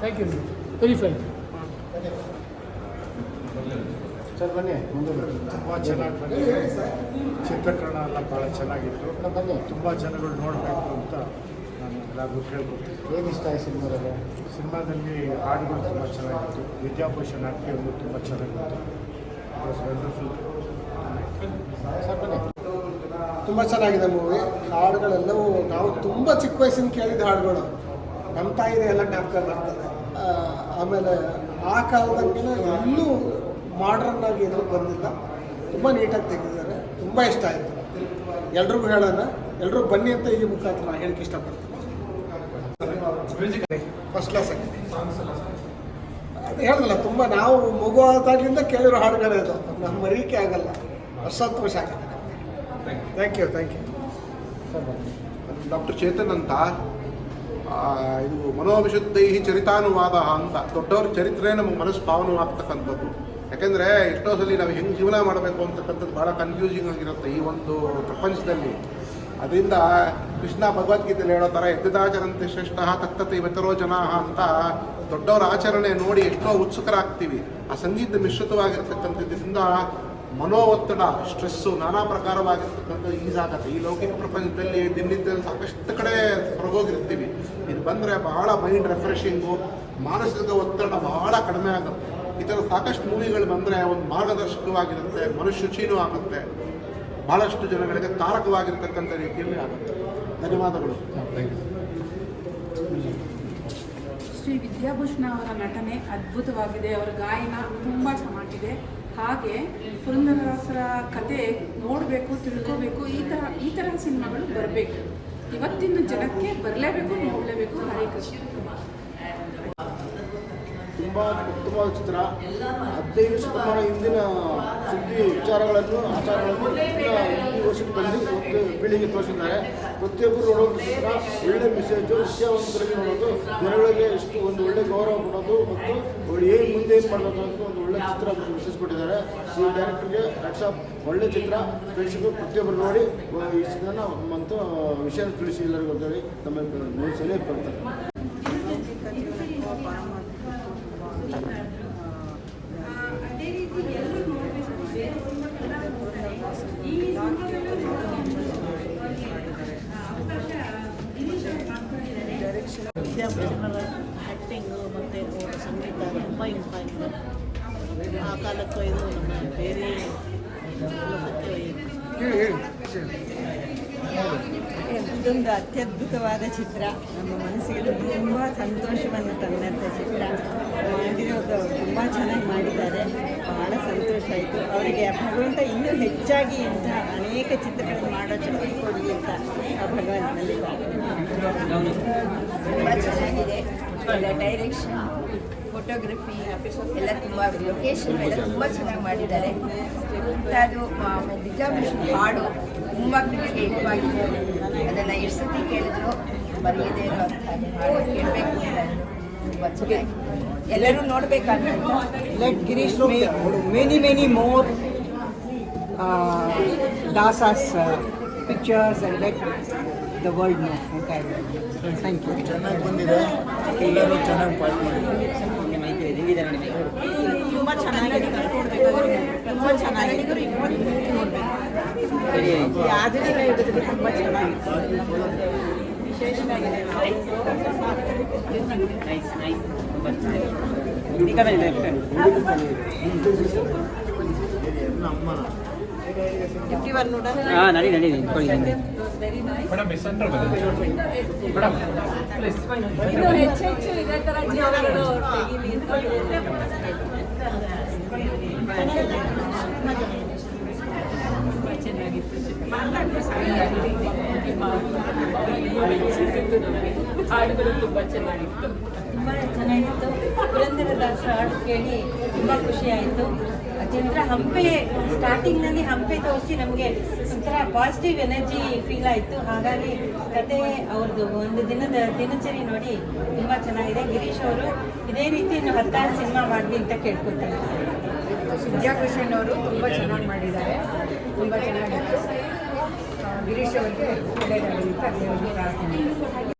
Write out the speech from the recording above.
Thank you very fine sir ಬನ್ನಿ ಮುಂದೆ ತುಂಬ ಚೆನ್ನಾಗಿ ಚಿತ್ರೀಕರಣ ಎಲ್ಲ ಭಾಳ ಚೆನ್ನಾಗಿತ್ತು. ಬನ್ನಿ. ತುಂಬ ಜನಗಳು ನೋಡಬೇಕು ಅಂತ ನಾನು ಎಲ್ಲರಿಗೂ ಕೇಳ್ಕೊತೀನಿ. ಏನು ಇಷ್ಟ ಆಯ್ತು ಸಿನಿಮಾದಲ್ಲಿ? ಸಿನಿಮಾದಲ್ಲಿ ಹಾಡುಗಳು ತುಂಬ ಚೆನ್ನಾಗಿತ್ತು. ವಿದ್ಯಾಭೂಷಣ ನಾಟ್ಯಗಳು ತುಂಬ ಚೆನ್ನಾಗಿತ್ತು. ವಂಡರ್ಫುಲ್ ಸರ್ ಬನ್ನಿ. ತುಂಬ ಚೆನ್ನಾಗಿದೆ ಮೂವಿ. ಹಾಡುಗಳೆಲ್ಲವೂ ನಾವು ತುಂಬ ಚಿಕ್ಕ ವಯಸ್ಸಿನ ಕೇಳಿದ ಹಾಡುಗಳು. ನಮ್ಮ ತಾಯಿದೆ ಎಲ್ಲ ಜ್ಞಾಪಕ ಬರ್ತದೆ ಆಮೇಲೆ ಆ ಕಾಲದಕ್ಕಿಂತ ಎಲ್ಲೂ ಮಾಡ್ರನ್ ಆಗಿ ಏನೂ ಬಂದಿಲ್ಲ. ತುಂಬ ನೀಟಾಗಿ ತೆಗೆದಿದ್ದಾರೆ. ತುಂಬ ಇಷ್ಟ ಆಯಿತು. ಎಲ್ರಿಗೂ ಹೇಳೋಣ. ಎಲ್ಲರೂ ಬನ್ನಿ ಅಂತ ಈ ಮುಖಾಂತರ ನಾನು ಹೇಳಕ್ಕೆ ಇಷ್ಟಪಡ್ತೀನಿ. ಫಸ್ಟ್ ಕ್ಲಾಸ್ ಆಗಿದೆ ಅದು ಹೇಳಿದಲ್ಲ ತುಂಬ ನಾವು ಮಗು ಆದಾಗಿಂದ ಕೇಳಿರೋ ಹಾಡುಗಳೇ ಅದು. ನಮ್ಮ ಮರೀಕೆ ಆಗಲ್ಲ. ಅಷ್ಟು ಸಂತೋಷ ಆಗಿದೆ thank you thank you doctor Chetan ಅಂತ ಇದು ಮನೋವಿಶುದ್ಧೈ ಚರಿತಾನುವಾದ ಅಂತ. ದೊಡ್ಡವ್ರ ಚರಿತ್ರೆ ನಮಗೆ ಮನಸ್ಸು ಪಾವನವಾಗ್ತಕ್ಕಂಥದ್ದು ಯಾಕೆಂದರೆ ಎಷ್ಟೋ ಸಲ ನಾವು ಹೆಂಗೆ ಜೀವನ ಮಾಡಬೇಕು ಅಂತಕ್ಕಂಥದ್ದು ಭಾಳ ಕನ್ಫ್ಯೂಸಿಂಗ್ ಆಗಿರುತ್ತೆ ಈ ಒಂದು ಪ್ರಪಂಚದಲ್ಲಿ. ಅದರಿಂದ ಕೃಷ್ಣ ಭಗವದ್ಗೀತೆಯಲ್ಲಿ ಹೇಳೋ ಥರ ಎದ್ದಾಚರಂತೆ ಶ್ರೇಷ್ಠ ತಕ್ಕತ್ತೆ ಇವತ್ತರೋ ಜನ ಅಂತ ದೊಡ್ಡವರ ಆಚರಣೆ ನೋಡಿ ಎಷ್ಟೋ ಉತ್ಸುಕರಾಗ್ತೀವಿ. ಆ ಸಂಗೀತ ಮಿಶ್ರಿತವಾಗಿರ್ತಕ್ಕಂಥದ್ರಿಂದ ಮನೋ ಒತ್ತಡ ಸ್ಟ್ರೆಸ್ಸು ನಾನಾ ಪ್ರಕಾರವಾಗಿರ್ತಕ್ಕಂಥ ಈಸ್ ಆಗತ್ತೆ ಈ ಲೌಕಿಕ ಪ್ರಪಂಚದಲ್ಲಿ ದಿನನಿತ್ಯ ಸಾಕಷ್ಟು ಕಡೆ ಹೊರಗೋಗಿರ್ತೀವಿ. ಇದು ಬಂದರೆ ಬಹಳ ಮೈಂಡ್ ರೆಫ್ರೆಶಿಂಗು ಮಾನಸಿಕ ಒತ್ತಡ ಬಹಳ ಕಡಿಮೆ ಆಗುತ್ತೆ. ಈ ಥರ ಸಾಕಷ್ಟು ಮೂವಿಗಳು ಬಂದರೆ ಒಂದು ಮಾರ್ಗದರ್ಶಕವಾಗಿರುತ್ತೆ ಮನುಶುಚಿನೂ ಆಗುತ್ತೆ. ಭಾಳಷ್ಟು ಜನಗಳಿಗೆ ತಾರಕವಾಗಿರ್ತಕ್ಕಂಥ ರೀತಿಯಲ್ಲಿ ಆಗುತ್ತೆ. ಧನ್ಯವಾದಗಳು. ಶ್ರೀ ವಿದ್ಯಾಭೂಷಣ ಅವರ ನಟನೆ ಅದ್ಭುತವಾಗಿದೆ. ಅವರ ಗಾಯನ ತುಂಬ ಚೆನ್ನಾಗಿದೆ. ಹಾಗೆ ಪುರಂದರದಾಸರ ಕತೆ ನೋಡಬೇಕು, ತಿಳ್ಕೋಬೇಕು, ಈ ಥರ ಈ ಥರ ಸಿನಿಮಾಗಳು ಬರಬೇಕು. ಇವತ್ತಿನ ಜನಕ್ಕೆ ಬರಲೇಬೇಕು, ನೋಡಲೇಬೇಕು. ಹರೇ ಕೃಷ್ಣ. ತುಂಬ ಉತ್ತಮವಾದ ಚಿತ್ರ. ಹದಿನೈದು ಶತಮಾನ ಹಿಂದಿನ ಸುದ್ದಿ ವಿಚಾರಗಳನ್ನು, ಆಚಾರಗಳನ್ನು ಈ ವರ್ಷಕ್ಕೆ ಬಂದು ಒಂದು ಪೀಳಿಗೆ ತೋರಿಸಿದ್ದಾರೆ. ಪ್ರತಿಯೊಬ್ಬರು ನೋಡೋದು ಚಿತ್ರ ಒಳ್ಳೆ ಮೆಸೇಜು ವಿದ್ಯಾವಂತರಿಗೆ ನೋಡೋದು, ಜನಗಳಿಗೆ ಎಷ್ಟು ಒಂದು ಒಳ್ಳೆ ಗೌರವ ಕೊಡೋದು ಮತ್ತು ಅವ್ರು ಏನು ಮುಂದೆ ಏನು ಮಾಡೋದು ಅಂತ ಒಂದು ಒಳ್ಳೆ ಚಿತ್ರ ಮೆಸೇಜ್ ಕೊಟ್ಟಿದ್ದಾರೆ ಈ ಡೈರೆಕ್ಟರ್ಗೆ ವಾಟ್ಸಪ್ ಒಳ್ಳೆ ಚಿತ್ರ. ಪ್ರೇಕ್ಷಕರು ಪ್ರತಿಯೊಬ್ಬರು ನೋಡಿ, ಈ ಚಿತ್ರನ ಮತ್ತು ವಿಷಯ ತಿಳಿಸಿ ಎಲ್ಲರಿಗೂ ಅಂತೇಳಿ ನಮ್ಮ ಸಲಹೆ ಅದೇ ರೀತಿ ಎಲ್ಲರೂ ನೋಡಬೇಕು ಈ ಆ್ಯಕ್ಟಿಂಗು ಮತ್ತು ಸಂಗೀತ ತುಂಬ ಇಂಪಾರ್ಟೆಂಟ್ ಆ ಕಾಲಕ್ಕೂ ಇದು ನಮ್ಮ ಬೇರೆ ಇದೊಂದು ಅತ್ಯದ್ಭುತವಾದ ಚಿತ್ರ. ನಮ್ಮ ಮನಸ್ಸಿಗೆ ತುಂಬ ಸಂತೋಷವನ್ನು ತಂದಂಥ ಚಿತ್ರ. ಮಾಡಿರೋದು ತುಂಬ ಚೆನ್ನಾಗಿ ಮಾಡಿದ್ದಾರೆ. ಬಹಳ ಸಂತೋಷ ಆಯಿತು. ಅವರಿಗೆ ಭಗವಂತ ಇನ್ನೂ ಹೆಚ್ಚಾಗಿ ಇಂಥ ಅನೇಕ ಚಿತ್ರಗಳನ್ನು ಮಾಡೋ ಶಕ್ತಿ ಕೊಡಲಿ ಅಂತ ಆ ಭಗವಂತನಲ್ಲಿ ಪ್ರಾರ್ಥನೆ ತುಂಬ ಚೆನ್ನಾಗಿದೆ. ಡೈರೆಕ್ಷನ್ ಫೋಟೋಗ್ರಫಿ ಎಲ್ಲ ತುಂಬ ಲೊಕೇಶನ್ ಎಲ್ಲ ತುಂಬ ಚೆನ್ನಾಗಿ ಮಾಡಿದ್ದಾರೆ. ಅದು ವಿದ್ಯಾಭೂಷಣ್ ಹಾಡು ತುಂಬ ಕಿವಿಗೆ ಇಷ್ಟವಾಗಿದೆ ಅದನ್ನು ಎಷ್ಟು ಸತಿ ಕೇಳಿದ್ರು ಬರೆಯದೇ ಇರೋ ಅಂತ ಹಾಡು ಕೇಳಬೇಕು ತುಂಬ ಚೆನ್ನಾಗಿ ಎಲ್ಲರೂ ನೋಡಬೇಕಾದ್ರೆ Let Girish many many, many more uh, Dasa's uh, pictures world know entirely. Thank you. ಚೆನ್ನಾಗಿ ಬಂದಿದೆ. ಎಲ್ಲರೂ ಚೆನ್ನಾಗಿ ಪಾಠ ಮಾಡಿದ್ದಾರೆ ತುಂಬ ಚೆನ್ನಾಗಿದೆ ತುಂಬ ಚೆನ್ನಾಗಿದೆ ಈ ಆಧುನಿಕ ಯುಗದಲ್ಲಿ ತುಂಬ ಚೆನ್ನಾಗಿತ್ತು ವಿಶೇಷವಾಗಿದೆ ಫಿಫ್ಟಿ ಒನ್ ನೋಡ ತುಂಬ ಚೆನ್ನಾಗಿತ್ತು ಹಾಡುಗಳು ತುಂಬ ಚೆನ್ನಾಗಿತ್ತು ತುಂಬ ಚೆನ್ನಾಗಿತ್ತು. ಪುರಂದರದಾಸ ಹಾಡು ಕೇಳಿ ತುಂಬ ಖುಷಿ ಆಯಿತು. ಚಿತ್ರ ಹಂಪೆ ಸ್ಟಾರ್ಟಿಂಗ್ನಲ್ಲಿ ಹಂಪೆ ತೋರಿಸಿ ನಮಗೆ ಒಂಥರ ಪಾಸಿಟಿವ್ ಎನರ್ಜಿ ಫೀಲ್ ಆಯಿತು. ಹಾಗಾಗಿ ಕತೆ ಅವ್ರದ್ದು ಒಂದು ದಿನದ ದಿನಚರಿ ನೋಡಿ ತುಂಬ ಚೆನ್ನಾಗಿದೆ. ಗಿರೀಶ್ ಅವರು ಇದೇ ರೀತಿ ಇನ್ನು ಹತ್ತಾರು ಸಿನಿಮಾ ಮಾಡಲಿ ಅಂತ ಕೇಳ್ಕೊತೀನಿ ವಿದ್ಯಾಭೂಷಣ್ ಅವರು ತುಂಬ ಚೆನ್ನಾಗಿ ಮಾಡಿದ್ದಾರೆ. ತುಂಬ ಚೆನ್ನಾಗಿದೆ ಗಿರೀಶ್ ಅವರಿಗೆ ಒಳ್ಳೆಯದಾಗಲಿ ಅಂತ ಪ್ರಾರ್ಥನೆ.